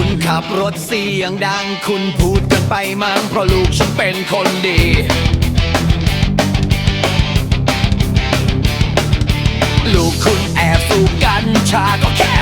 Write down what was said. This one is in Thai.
คุณขับรถเสียงดัง คุณพูดกันไปมาเพราะลูกฉันเป็นคนดี ลูกคุณแอบสูบกัญชาก็แค่